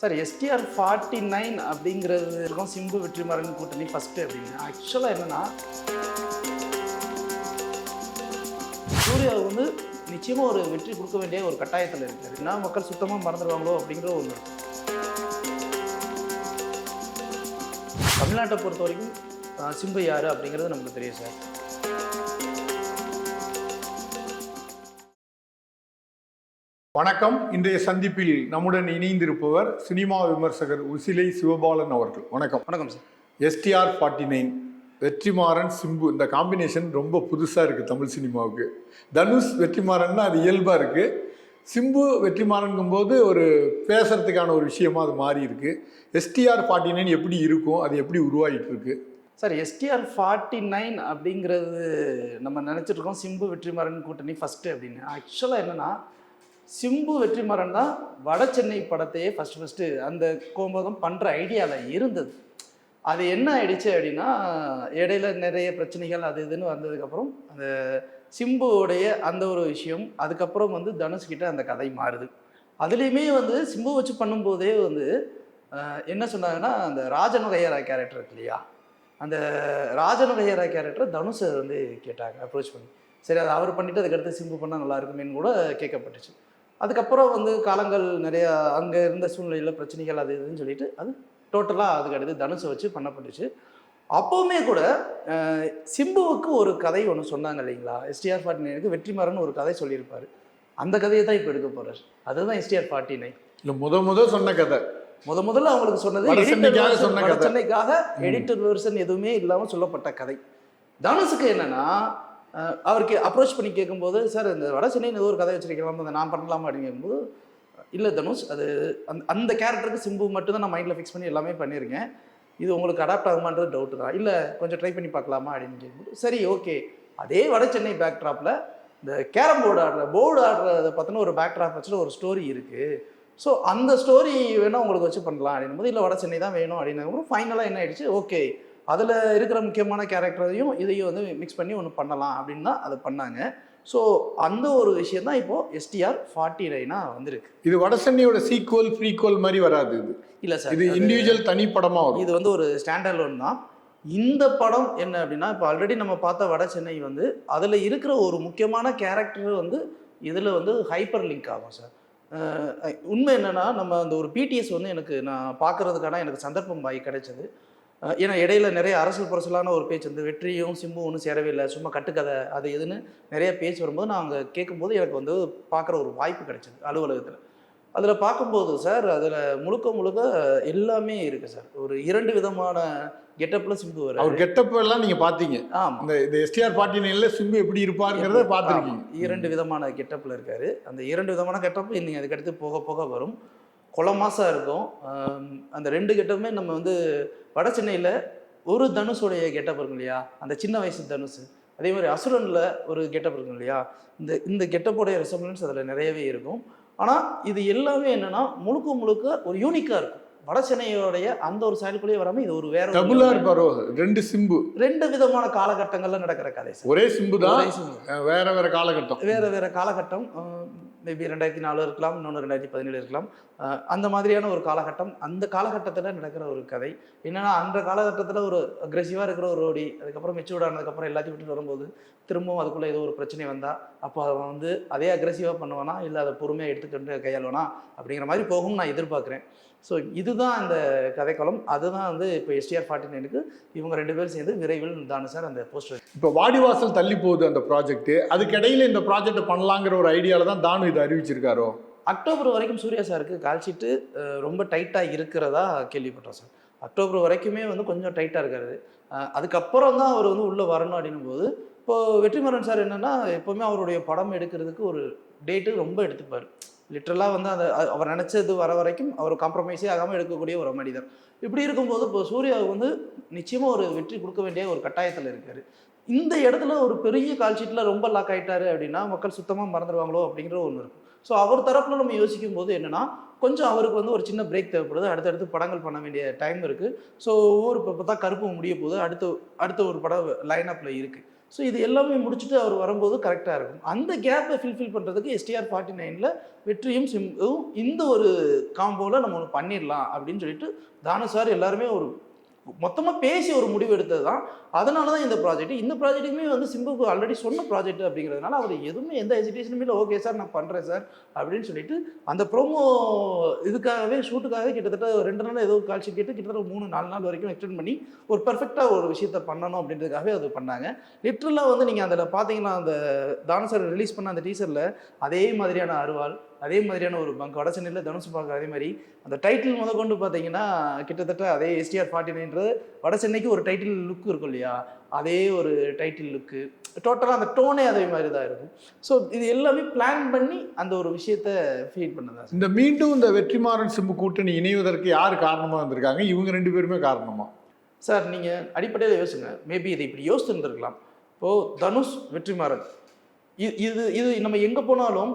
Sir STR forty nine அப்படிங்கிறது இருக்கும் சிம்பு வெற்றிமாறன் கூட்டணி ஃபஸ்ட்டு அப்படின்னு. ஆக்சுவலாக என்னென்னா சூர்யா வந்து நிச்சயமாக ஒரு வெற்றி கொடுக்க வேண்டிய ஒரு கட்டாயத்தில் இருக்கார். என்ன மக்கள் சுத்தமாக மறந்துடுவாங்களோ அப்படிங்கிற ஒன்று தமிழ்நாட்டை பொறுத்த வரைக்கும் சிம்பு யார் அப்படிங்கிறது நமக்கு தெரியும் சார். வணக்கம். இன்றைய சந்திப்பில் நம்முடன் இணைந்திருப்பவர் சினிமா விமர்சகர் உசிலை சிவபாலன் அவர்கள். வணக்கம். வணக்கம் sir. STR forty nine Vetrimaaran Simbu இந்த காம்பினேஷன் ரொம்ப புதுசாக இருக்குது தமிழ் சினிமாவுக்கு. தனுஷ் வெற்றிமாறன்னா அது இயல்பாக இருக்குது சிம்பு வெற்றிமாறன்கும் போது ஒரு பேசுறதுக்கான ஒரு விஷயமா அது மாறி இருக்கு. எஸ்டிஆர் ஃபார்ட்டி நைன் எப்படி இருக்கும்? அது எப்படி உருவாகிட்டு இருக்கு? சார் எஸ்டிஆர் ஃபார்ட்டி நைன் அப்படிங்கிறது நம்ம நினச்சிட்டு இருக்கோம் சிம்பு வெற்றிமாறன் கூட்டணி ஃபஸ்ட்டு அப்படின்னு. ஆக்சுவலாக என்னென்னா சிம்பு வெற்றிமாறன் தான் வட சென்னை படத்தையே ஃபஸ்ட்டு ஃபஸ்ட்டு அந்த கோம்போதம் பண்ணுற ஐடியாவில் இருந்தது. அது என்ன ஆயிடுச்சு அப்படின்னா இடையில நிறைய பிரச்சனைகள் அது இதுன்னு வந்ததுக்கப்புறம் அந்த சிம்புவோடைய அந்த ஒரு விஷயம் அதுக்கப்புறம் வந்து தனுஷ்கிட்ட அந்த கதை மாறுது. அதுலேயுமே வந்து சிம்பு வச்சு பண்ணும்போதே வந்து என்ன சொன்னாங்கன்னா அந்த ராஜனுகையரா கேரக்டர் இருக்கு இல்லையா? அந்த ராஜனுகையரா கேரக்டர் தனுஷை வந்து கேட்டாங்க அப்ரோச் பண்ணி. சரி அது அவர் பண்ணிவிட்டு அதுக்கடுத்து சிம்பு பண்ணால் நல்லா இருக்குமேன்னு கூட கேட்கப்பட்டுச்சு. அதுக்கப்புறம் வந்து காலங்கள் நிறையா அங்கே இருந்த சூழ்நிலையில் பிரச்சனைகள் அது இதுன்னு சொல்லிட்டு அது டோட்டலாக அதுக்கு அடுத்து தனுஷை வச்சு பண்ணப்பட்டுச்சு. அப்போவுமே கூட சிம்புவுக்கு ஒரு கதை ஒன்று சொன்னாங்க இல்லைங்களா? எஸ்டிஆர் ஃபார்ட்டி நைனுக்கு வெற்றிமாறன் ஒரு கதை சொல்லியிருப்பாரு. அந்த கதையை தான் இப்போ எடுக்க போறார். அதுதான் எஸ்டிஆர் ஃபார்ட்டி நைன் இல்லை முத முத சொன்ன கதை. முத முதல்ல அவங்களுக்கு சொன்னது சொன்ன. சென்னைக்காக எடிட்டர் வெர்ஷன் எதுவுமே இல்லாமல் சொல்லப்பட்ட கதை. தனுஷுக்கு என்னன்னா அவருக்கு அப்ரோச் பண்ணி கேட்கும்போது சார் இந்த வட சென்னையில் ஏதோ ஒரு கதை வச்சிருக்கலாம் அதை நான் பண்ணலாமா? அப்படின்னு கேட்கும்போது இல்லை தனுஷ் அது அந்த அந்த கேரக்டருக்கு சிம்பு மட்டும் தான் நான் மைண்டில் ஃபிக்ஸ் பண்ணி எல்லாமே பண்ணியிருக்கேன். இது உங்களுக்கு அடாப்ட் ஆகுமான்றது டவுட்டு தான். இல்லை கொஞ்சம் ட்ரை பண்ணி பார்க்கலாமா? அப்படின்னு கேட்கும்போது சரி ஓகே அதே வட சென்னை பேக்ட்ராப்பில் இந்த கேரம் போர்டு ஆடுற போர்டு ஆடுறத பற்றின ஒரு பேக்ட்ராப் வச்சுட்டு ஒரு ஸ்டோரி இருக்குது ஸோ அந்த ஸ்டோரி வேணால் உங்களுக்கு வச்சு பண்ணலாம். அப்படின்னும் போது இல்லை வட சென்னை தான் வேணும். அப்படின்னதுக்கப்புறம் ஃபைனலாக என்ன ஆயிடுச்சு? ஓகே அதில் இருக்கிற முக்கியமான கேரக்டரையும் இதையும் வந்து மிக்ஸ் பண்ணி ஒன்று பண்ணலாம் அப்படின்னு தான் அதை பண்ணாங்க. ஸோ அந்த ஒரு விஷயம் தான் இப்போது எஸ்டிஆர் ஃபார்ட்டி நைனாக வந்திருக்கு. இது வட சென்னையோட சீக்வல் ப்ரீக்வல் மாதிரி வராது இது. இல்லை சார் இது இண்டிவிஜுவல் தனி படமா வரும். இது வந்து ஒரு ஸ்டாண்டர்ட் லோன் தான். இந்த படம் என்ன அப்படின்னா இப்போ ஆல்ரெடி நம்ம பார்த்த வட சென்னை வந்து அதில் இருக்கிற ஒரு முக்கியமான கேரக்டர் வந்து இதில் வந்து ஹைப்பர் லிங்க் ஆகும் சார். உண்மை என்னன்னா நம்ம அந்த ஒரு பிடிஎஸ் வந்து எனக்கு நான் பார்க்கறதுக்கான எனக்கு சந்தர்ப்பம் வாய் கிடைச்சது. ஏன்னா இடையில நிறைய அரசியல் புரசலான ஒரு பேச்சு வந்து வெற்றியும் சிம்பும் ஒன்றும் சேரவே இல்லை. சும்மா கட்டுக்கதை அது எதுன்னு நிறைய பேச்சு வரும்போது நான் அங்கே கேட்கும்போது எனக்கு வந்து பார்க்குற ஒரு வாய்ப்பு கிடைச்சது அலுவலகத்தில். அதில் பார்க்கும்போது சார் அதில் முழுக்க முழுக்க எல்லாமே இருக்குது சார். ஒரு இரண்டு விதமான கெட்டப்பில் சிம்பு வர அவர் கெட்டப் எல்லாம் நீங்க பாத்தீங்க ஆமாம் இந்த இந்த எஸ்டிஆர் ஃபார்ட்டி நைன்ல சிம்பு எப்படி இருப்பாருங்கிறத பார்த்துருக்கீங்க. இரண்டு விதமான கெட்டப்பில் இருக்காரு. அந்த இரண்டு விதமான கெட்டப் நீங்கள் அதுக்கடுத்து போக போக வரும். குளமாசாக இருக்கும். அந்த ரெண்டு கெட்டப்புமே நம்ம வந்து வட சென்னையில் ஒரு தனுஷுடைய கெட்டப் இருக்கும் இல்லையா? அந்த சின்ன வயசு தனுஷ். அதே மாதிரி அசுரனில் ஒரு கெட்டப் இருக்கும் இல்லையா? இந்த இந்த கெட்டப்போடைய ரெசம்பளன்ஸ் அதில் நிறையவே இருக்கும். ஆனால் இது எல்லாமே என்னன்னா முழுக்க முழுக்க ஒரு யூனிக்காக இருக்கும். வட சென்னையோடைய அந்த ஒரு செயல்குள்ளேயே வராமல் இது ஒரு வேற ஒரு டபுளா இருப்பாரோ ரெண்டு சிம்பு. ரெண்டு விதமான காலகட்டங்கள்ல நடக்கிற கதை ஒரே சிம்பு. தான். வேற வேற காலகட்டம். வேற வேற காலகட்டம். மேபி ரெண்டாயிரத்தி நாலு இருக்கலாம் இன்னொன்று ரெண்டாயிரத்தி பதினேழு இருக்கலாம் அந்த மாதிரியான ஒரு காலகட்டம் அந்த காலகட்டத்தில் நடக்கிற ஒரு கதை. என்னென்னா அந்த காலகட்டத்தில் ஒரு அக்ரெசிவாக இருக்கிற ஒரு ரோடி அதுக்கப்புறம் மெச்சூர்ட் ஆனதுக்கப்புறம் எல்லாத்தையும் விட்டு வரும்போது திரும்பவும் அதுக்குள்ளே ஏதோ ஒரு பிரச்சனை வந்தால் அப்போ அவன் வந்து அதே அக்ரெசிவாக பண்ணுவானா இல்லை அதை பொறுமையாக எடுத்துக்கிட்டு கையாளுவானா அப்படிங்கிற மாதிரி போகும்னு நான் எதிர்பார்க்குறேன். ஸோ இதுதான் அந்த கதைக்களம். அதுதான் வந்து இப்போ எஸ்டிஆர் ஃபார்ட்டி நைனுக்கு இவங்க ரெண்டு பேரும் சேர்ந்து விரைவில் தானு சார் அந்த போஸ்டர் இப்போ வாடிவாசல் தள்ளி போகுது அந்த ப்ராஜெக்ட் அதுக்கிடையில் இந்த ப்ராஜெக்ட் பண்ணலாங்கிற ஒரு ஐடியாவில் தான் தானு இதை அறிவிச்சிருக்காரோ? அக்டோபர் வரைக்கும் சூர்யா சாருக்கு கால்ஷீட்டு ரொம்ப டைட்டாக இருக்கிறதா கேள்விப்பட்டோம் சார். அக்டோபர் வரைக்குமே வந்து கொஞ்சம் டைட்டாக இருக்காரு. அதுக்கப்புறம் தான் அவர் வந்து உள்ளே வரணும் அப்படின்னும் போது இப்போது வெற்றிமாறன் சார் என்னென்னா எப்போவுமே அவருடைய படம் எடுக்கிறதுக்கு ஒரு டேட்டு ரொம்ப எடுத்துப்பார். லிட்ரலாக வந்து அந்த அவர் நினச்சது வர வரைக்கும் அவர் காம்ப்ரமைஸே ஆகாமல் எடுக்கக்கூடிய ஒரு மனிதர். இப்படி இருக்கும்போது இப்போ சூர்யாவுக்கு வந்து நிச்சயமாக ஒரு வெற்றி கொடுக்க வேண்டிய ஒரு கட்டாயத்தில் இருக்கார். இந்த இடத்துல ஒரு பெரிய கால் ஷீட்டில் ரொம்ப லாக் ஆகிட்டாரு அப்படின்னா மக்கள் சுத்தமாக மறந்துடுவாங்களோ அப்படிங்கிற ஒன்று இருக்கும். ஸோ அவர் தரப்பில் நம்ம யோசிக்கும் போது என்னென்னா கொஞ்சம் அவருக்கு வந்து ஒரு சின்ன பிரேக் தேவைப்படுது. அடுத்தடுத்து படங்கள் பண்ண வேண்டிய டைம் இருக்குது ஸோ ஒவ்வொரு இப்போ பார்த்தா கருப்பு முடிய போகுது. அடுத்த அடுத்த ஒரு படம் லைன் அப்பில் இருக்குது ஸோ இது எல்லாமே முடிச்சுட்டு அவர் வரும்போது கரெக்டாக இருக்கும். அந்த கேப்பை ஃபில்ஃபில் பண்ணுறதுக்கு எஸ்டிஆர் ஃபார்ட்டி நைனில் வெற்றியும் சிம்பும் இந்த ஒரு காம்போவில் நம்ம ஒன்று பண்ணிடலாம் அப்படின்னு சொல்லிட்டு தானு சார் எல்லாருமே ஒரு மொத்தமாக பேசி ஒரு முடிவு எடுத்தது தான் அதனால தான் இந்த ப்ராஜெக்ட் இந்த ப்ராஜெக்ட்டுமே வந்து சிம்புக்கு ஆல்ரெடி சொன்ன ப்ராஜெக்ட் அப்படிங்கிறதுனால அவர் எதுவுமே எந்த ஹெசிடேஷனுமே இல்லை. ஓகே சார் நான் பண்ணுறேன் சார் அப்படின்னு சொல்லிட்டு அந்த ப்ரோமோ இதுக்காகவே ஷூட்டுக்காகவே கிட்டத்தட்ட ரெண்டு நாள் ஏதோ காட்சி கேட்டு கிட்டத்தட்ட மூணு நாலு நாள் வரைக்கும் எக்ஸ்டெண்ட் பண்ணி ஒரு பர்ஃபெக்டாக ஒரு விஷயத்த பண்ணணும் அப்படின்றதுக்காகவே அது பண்ணாங்க. லிட்ரலாக வந்து நீங்கள் அதில் பார்த்தீங்கன்னா அந்த தான சார் ரிலீஸ் பண்ண அந்த டீசரில் அதே மாதிரியான அருவாள் அதே மாதிரியான ஒரு பங்க். வட சென்னையில் தனுஷ் பார்க்க அதே மாதிரி. அந்த டைட்டில் முத கொண்டு பார்த்தீங்கன்னா கிட்டத்தட்ட அதே எஸ்டிஆர் ஃபார்ட்டி நைன்றது வட சென்னைக்கு ஒரு டைட்டில் லுக் இருக்கும் இல்லையா? அதே ஒரு டைட்டில் லுக்கு டோட்டலாக அந்த டோனே அதே மாதிரி தான் இருக்கும். ஸோ இது எல்லாமே பிளான் பண்ணி அந்த ஒரு விஷயத்த ஃபீல் பண்ணதா இந்த மீண்டும் இந்த வெற்றிமாறன் சிம்பு கூட்டணி இணைவதற்கு யார் காரணமாக வந்திருக்காங்க? இவங்க ரெண்டு பேருமே காரணமா? சார் நீங்கள் அடிப்படையில் யோசிங்க. மேபி இதை இப்படி யோசிச்சுருந்துருக்கலாம் இப்போது தனுஷ் வெற்றிமாறன். இது இது இது நம்ம எங்கே போனாலும்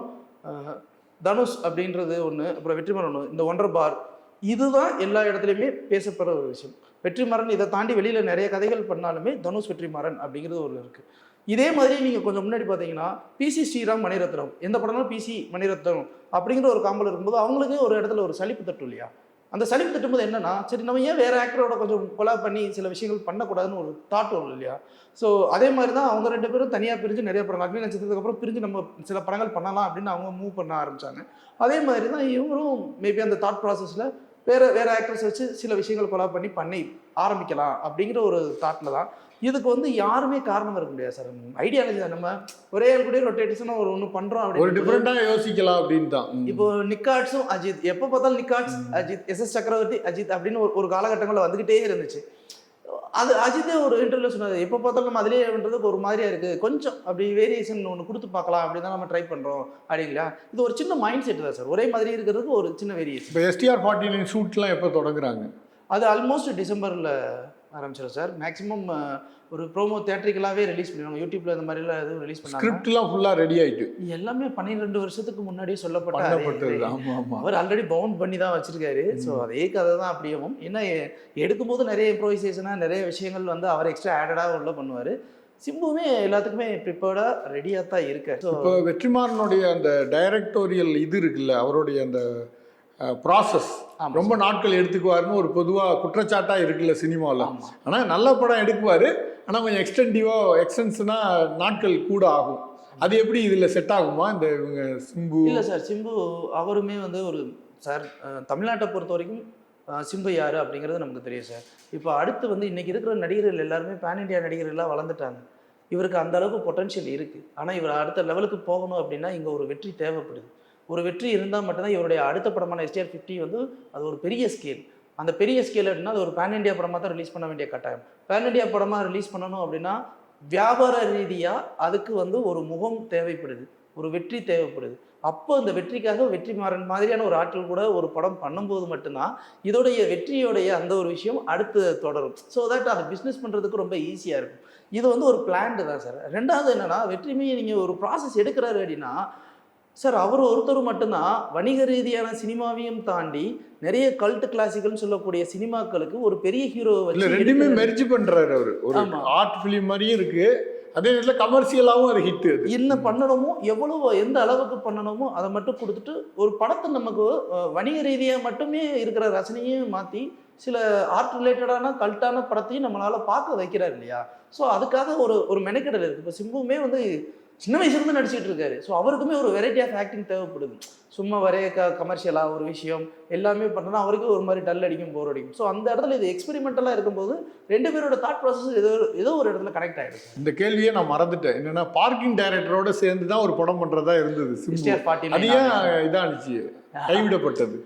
தனுஷ் அப்படின்றது ஒன்று அப்புறம் வெற்றிமாறன் ஒன்று இந்த ஒன்றரை பார் இதுதான் எல்லா இடத்துலையுமே பேசப்படுற ஒரு விஷயம். வெற்றிமாறன் இதை தாண்டி வெளியில் நிறைய கதைகள் பண்ணாலுமே தனுஷ் வெற்றிமாறன் அப்படிங்கிறது ஒரு இருக்குது இதே மாதிரி நீங்கள் கொஞ்சம் முன்னாடி பார்த்தீங்கன்னா பிசி ஸ்ரீராம் மணிரத்னம் எந்த படம்னாலும் பிசி மணிரத்னம் அப்படிங்கிற ஒரு காம்பல் இருக்கும்போது அவங்களுக்கு ஒரு இடத்துல ஒரு சலிப்பு தட்டும் இல்லையா? அந்த சலிப்பு திட்டும்போது என்னன்னா சரி நம்ம ஏன் வேற ஆக்டரோட கொஞ்சம் கொலா பண்ணி சில விஷயங்கள் பண்ணக்கூடாதுன்னு ஒரு தாட் வரும் இல்லையா? ஸோ அதே மாதிரி தான் அவங்க ரெண்டு பேரும் தனியாக பிரிஞ்சு நிறைய படங்கள் அக்னி நட்சத்திரத்துக்கு அப்புறம் பிரிஞ்சு நம்ம சில படங்கள் பண்ணலாம் அப்படின்னு அவங்க மூவ் பண்ண ஆரம்பிச்சாங்க. அதே மாதிரி தான் இவங்களும் மேபி அந்த தாட் ப்ராசஸில் வேற வேற ஆக்டர்ஸ் வச்சு சில விஷயங்கள் கொலா பண்ணி பண்ணி ஆரம்பிக்கலாம் அப்படிங்கிற ஒரு தாட்டில் தான். இதுக்கு வந்து யாருமே காரணம் இருக்க முடியாது சார் ஐடியாலஜி தான் நம்ம ஒரே ஆள் கூட ரொட்டேஷனாக ஒரு ஒன்று பண்ணுறோம் ஒரு அப்படின்னு டிஃப்ரெண்டாக யோசிக்கலாம் அப்படின்னு தான். இப்போ நிக்காட்ஸும் அஜித். எப்போ பார்த்தாலும் நிக்காட்ஸ் அஜித் எஸ் எஸ் சக்கரவர்த்தி அஜித் அப்படின்னு ஒரு ஒரு காலகட்டங்களில் வந்துகிட்டே இருந்துச்சு. அது அஜித்தே ஒரு இன்டர்வியூ சொன்னது எப்போ பார்த்தாலும் நம்ம அதிலே பண்ணுறதுக்கு ஒரு மாதிரியா இருக்குது கொஞ்சம் அப்படி வேரியேஷன் ஒன்று கொடுத்து பார்க்கலாம் அப்படின்னு தான் நம்ம ட்ரை பண்ணுறோம் அப்படிங்களா? இது ஒரு சின்ன மைண்ட் செட் தான் சார் ஒரே மாதிரி இருக்கிறதுக்கு ஒரு சின்ன வேரியேஷன் இப்போ எஸ்டிஆர் ஃபார்ட்டி நைன் ஷூட்லாம் எப்போ தொடங்குறாங்க? அது ஆல்மோஸ்ட் டிசம்பரில் ஆரம்பிச்சிடும் சார். மேக்ஸிமம் ஒரு ப்ரோமோ தேட்டரிக்கலாகவே ரிலீஸ் பண்ணிடுவாங்க. யூடியூப்ல இந்த மாதிரிலாம் எதுவும் ரிலீஸ் பண்ணாங்க ஸ்கிரிப்ட்லாம் ஃபுல்லாக ரெடி ஆயிட்டு. எல்லாமே பன்னிரெண்டு வருஷத்துக்கு முன்னாடியே சொல்லப்பட்ட பண்ணப்பட்டது. அதே- ஆமாம் ஆமாம் அவர் ஆல்ரெடி பவுண்ட் பண்ணி தான் வச்சிருக்காரு. ஸோ அதே கதை தான் அப்படியும். என்ன எ- எடுக்கும்போது நிறைய இம்ப்ரோவைசேஷனாக நிறைய விஷயங்கள் வந்து அவர் எக்ஸ்ட்ரா ஆடடாக உள்ள பண்ணுவார். சிம்புவுமே எல்லாத்துக்குமே ப்ரிப்பேர்டாக ரெடியாக தான் இருக்கார். இப்போ வெற்றிமாறனுடைய அந்த டைரக்டோரியல் இது இருக்குல்ல அவருடைய அந்த ப்ராசஸ். ரொம்ப நாட்கள் எடுத்துக்குவாருன்னு ஒரு பொதுவாக குற்றச்சாட்டாக இருக்குல்ல சினிமாவில். ஆனால் நல்ல படம் எடுக்குவார். ஆனால் கொஞ்சம் எக்ஸ்டென்டிவாக எக்ஸ்டென்ஷனாக நாட்கள் கூட ஆகும். அது எப்படி இதில் செட் ஆகுமா? இந்த இவங்க சிம்பு? இல்லை சார் சிம்பு அவருமே வந்து ஒரு சார் தமிழ்நாட்டை பொறுத்த வரைக்கும் சிம்பு யார் அப்படிங்கிறது நமக்கு தெரியும் சார் இப்போ அடுத்து வந்து இன்னைக்கு இருக்கிற நடிகர்கள் எல்லாருமே பேன் இண்டியா நடிகர்கள்லாம் வளர்ந்துட்டாங்க. இவருக்கு அந்த அளவுக்கு பொட்டன்ஷியல் இருக்குது ஆனால் இவர் அடுத்த லெவலுக்கு போகணும் அப்படின்னா இங்கே ஒரு வெற்றி தேவைப்படுது. ஒரு வெற்றி இருந்தால் மட்டும்தான் இவருடைய அடுத்த படமான எஸ்டிஆர் ஃபிஃப்டி வந்து அது ஒரு பெரிய ஸ்கேல் அந்த பெரிய ஸ்கேல் அப்படின்னா அது ஒரு பேன் இண்டியா படமாக தான் ரிலீஸ் பண்ண வேண்டிய கட்டாயம். பேன் இண்டியா படமாக ரிலீஸ் பண்ணணும் அப்படின்னா வியாபார ரீதியாக அதுக்கு வந்து ஒரு முகம் தேவைப்படுது. ஒரு வெற்றி தேவைப்படுது. அப்போ அந்த வெற்றிக்காக வெற்றி மாறன் மாதிரியான ஒரு ஆட்கள் கூட ஒரு படம் பண்ணும்போது மட்டும்தான் இதோடைய வெற்றியோடைய அந்த ஒரு விஷயம் அடுத்து தொடரும். ஸோ தட் அதை பிஸ்னஸ் பண்ணுறதுக்கு ரொம்ப ஈஸியாக இருக்கும். இது வந்து ஒரு பிளான்டு தான் சார் ரெண்டாவது என்னென்னா வெற்றிமையை நீங்கள் ஒரு ப்ராசஸ் எடுக்கிறாரு அப்படின்னா சார் அவர் ஒருத்தர் மட்டும்தான். வணிக ரீதியான சினிமாவையும் தாண்டி நிறைய கல்ட் கிளாசிக்கல்னு சொல்லக்கூடிய சினிமாக்களுக்கு ஒரு பெரிய ஹீரோ இல்லை ரெண்டுமே. மெர்ஜ் பண்ணுறாரு அவர். ஒரு. ஆர்ட் ஃபிலிம் மாதிரியும் இருக்கு. அதே நேரத்தில் கமர்ஷியலாகவும் அது ஹிட் அது. என்ன பண்ணணுமோ எவ்வளவு எந்த அளவுக்கு பண்ணணுமோ அதை மட்டும் கொடுத்துட்டு ஒரு படத்தை நமக்கு வணிக ரீதியாக மட்டுமே இருக்கிற ரசனையும் மாற்றி சில ஆர்ட் ரிலேட்டடான கல்ட்டான படத்தையும் நம்மளால் பார்க்க வைக்கிறார் இல்லையா? ஸோ அதுக்காக ஒரு ஒரு மெனக்கெடல் இருக்குது இப்போ சிம்புவுமே வந்து சின்ன வயசுலேருந்து நடிச்சிட்டு இருக்காரு. ஸோ அவருக்குமே ஒரு வெரைட்டி ஆஃப் ஆக்டிங் தேவைப்படுது. சும்மா வரைய க கமர்ஷியலாக ஒரு விஷயம் எல்லாமே பண்ணனா அவருக்கு ஒரு மாதிரி டல் அடிக்கும் போர் அடிக்கும். ஸோ அந்த இடத்துல இது எக்ஸ்பெரிமெண்டலாக இருக்கும்போது ரெண்டு பேரோட தாட் ப்ராசஸ் ஏதோ ஏதோ ஒரு இடத்துல கனெக்ட் ஆகிடுது இந்த கேள்வியை நான் மறந்துட்டேன். என்னன்னா பார்க்கிங் டைரக்டரோட சேர்ந்து தான் ஒரு படம் பண்ணுறதா இருந்தது அது ஏன் இதானுச்சு? கைவிடப்பட்டது.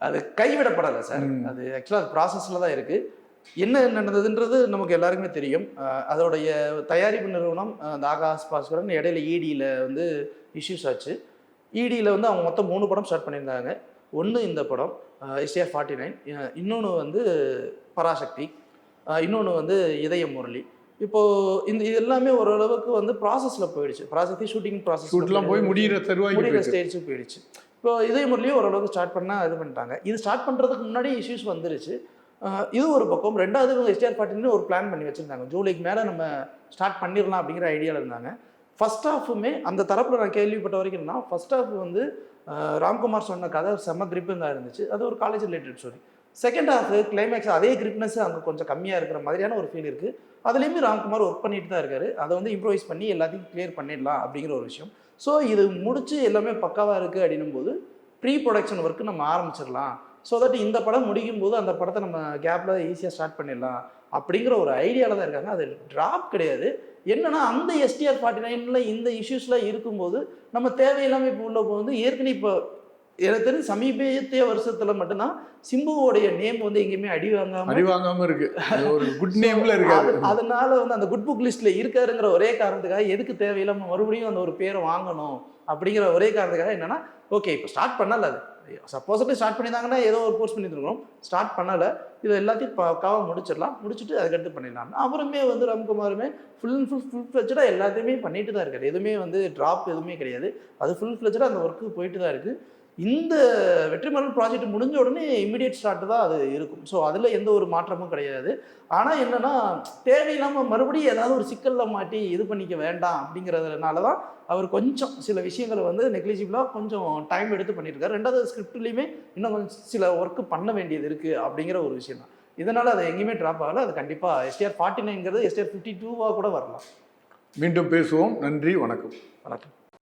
அது கைவிடப்படலை சார். அது ஆக்சுவலாக அது ப்ராசஸில் தான் இருக்குது என்ன நடந்ததுன்றது நமக்கு எல்லாருக்குமே தெரியும். அதோடைய தயாரிப்பு நிறுவனம் அந்த ஆகாஷ் பாஸ்கரன் இடையில இடியில் வந்து இஷ்யூஸ் ஆச்சு. இடியில் வந்து அவங்க மொத்தம் மூணு படம் ஸ்டார்ட் பண்ணியிருந்தாங்க. ஒன்று இந்த படம் எஸ்டிஆர் ஃபார்ட்டி நைன் இன்னொன்று வந்து பராசக்தி இன்னொன்று வந்து இதய முரளி. இப்போது இந்த இது எல்லாமே ஓரளவுக்கு வந்து ப்ராசஸில் போயிடுச்சு. பராசக்தி ஷூட்டிங் ப்ராசஸ் ஷூட்லாம் போய் முடிகிற முடிகிற ஸ்டேஜுக்கு போயிடுச்சு. இப்போ இதய முரளியும் ஓரளவுக்கு ஸ்டார்ட் பண்ணால் இது பண்ணிட்டாங்க. இது ஸ்டார்ட் பண்ணுறதுக்கு முன்னாடி இஷ்யூஸ் வந்துருச்சு. இது ஒரு பக்கம். ரெண்டாவது எஸ்டிஆர் பாட்டின்னு ஒரு பிளான் பண்ணி வச்சுருந்தாங்க. ஜூலைக்கு மேலே நம்ம ஸ்டார்ட் பண்ணிடலாம் அப்படிங்கிற ஐடியாவில் இருந்தாங்க. ஃபர்ஸ்ட் ஹாஃபுமே அந்த தரப்பில் நான் கேள்விப்பட்ட வரைக்கும் என்னன்னா ஃபர்ஸ்ட் ஹாஃப் வந்து ராம்குமார் சொன்ன கதை செம்ம கிரிப்புங்காக இருந்துச்சு. அது ஒரு college related story second half climax அதே கிரிப்னஸ் அங்கே கொஞ்சம் கம்மியாக இருக்கிற மாதிரியான ஒரு ஃபீல் இருக்குது அதுலேயுமே ராம்குமார் ஒர்க் பண்ணிட்டு தான் இருக்காரு. அதை வந்து இம்ப்ரோவைஸ் பண்ணி எல்லாத்தையும் கிளியர் பண்ணிடலாம் அப்படிங்கிற ஒரு விஷயம். ஸோ இது முடிச்சு எல்லாமே பக்காவாக இருக்குது அப்படின்னும் போது ப்ரீ ப்ரொடக்ஷன் ஒர்க்கு நம்ம ஆரம்பிச்சிடலாம். ஸோ தட் இந்த படம் முடிக்கும் போது அந்த படத்தை நம்ம கேப்பில் ஈஸியாக ஸ்டார்ட் பண்ணிடலாம் அப்படிங்கிற ஒரு ஐடியாவில் தான் இருக்காங்க. அது ட்ராப் கிடையாது. என்னன்னா அந்த எஸ்டிஆர் ஃபார்ட்டி நைனில் இந்த இஷ்யூஸ்லாம் இருக்கும்போது நம்ம தேவையில்லாமல் இப்போ உள்ள வந்து ஏற்கனவே இப்போ எனக்கு தெரிஞ்சு சமீபத்திய வருஷத்தில் மட்டும்தான் சிம்புவோடைய நேம் வந்து எங்கேயுமே அடி வாங்காம அடி வாங்காம இருக்கு. ஒரு குட் நேம்ல இருக்காரு அது- அதனால வந்து அந்த குட் புக் லிஸ்ட்ல இருக்காருங்கிற ஒரே காரணத்துக்காக எதுக்கு தேவையில்லாம மறுபடியும் அந்த ஒரு பேரை வாங்கணும் அப்படிங்கிற ஒரே காரணத்துக்காக என்னன்னா ஓகே இப்போ ஸ்டார்ட் பண்ணல அது. சப்போஸ் ஸ்டார்ட் பண்ணியிருந்தாங்கன்னா ஏதோ ஒரு கோர்ஸ் பண்ணியிருக்கோம் ஸ்டார்ட் பண்ணலை. இது எல்லாத்தையும் பக்காவாக முடிச்சிடலாம். முடிச்சுட்டு அதுக்கடுத்து பண்ணிடலாம். அப்புறமே வந்து ராம்குமாருமே ஃபுல் அண்ட் ஃபுல் ஃபுல் ஃப்ளெஜாக எல்லாத்தையுமே பண்ணிட்டு தான் இருக்காரு. எதுவுமே வந்து ட்ராப் எதுவுமே கிடையாது. அது ஃபுல் ஃப்ளெஜாக அந்த ஒர்க்கு போயிட்டு தான் இருக்குது இந்த வெற்றிமாறன் ப்ராஜெக்ட் முடிஞ்ச உடனே இமிடியேட் ஸ்டார்ட் தான் அது இருக்கும். ஸோ அதில் எந்த ஒரு மாற்றமும் கிடையாது. ஆனால் என்னன்னா தேவையில்லாமல் மறுபடியும் ஏதாவது ஒரு சிக்கலில் மாட்டி இது பண்ணிக்க வேண்டாம் அப்படிங்கிறதுனால தான் அவர் கொஞ்சம் சில விஷயங்களை வந்து நெக்லிஜிபிளாக கொஞ்சம் டைம் எடுத்து பண்ணியிருக்காரு ரெண்டாவது ஸ்கிரிப்ட்லேயுமே இன்னும் கொஞ்சம் சில ஒர்க்கு பண்ண வேண்டியது இருக்குது அப்படிங்கிற ஒரு விஷயம் தான். இதனால் அது எங்கேயுமே ட்ராப் ஆகல. அது கண்டிப்பாக எஸ்டிஆர் ஃபார்ட்டி நைன்கிறது எஸ்டிஆர் ஃபிஃப்டி டூவாக கூட வரலாம். மீண்டும் பேசுவோம். நன்றி. வணக்கம். வணக்கம்.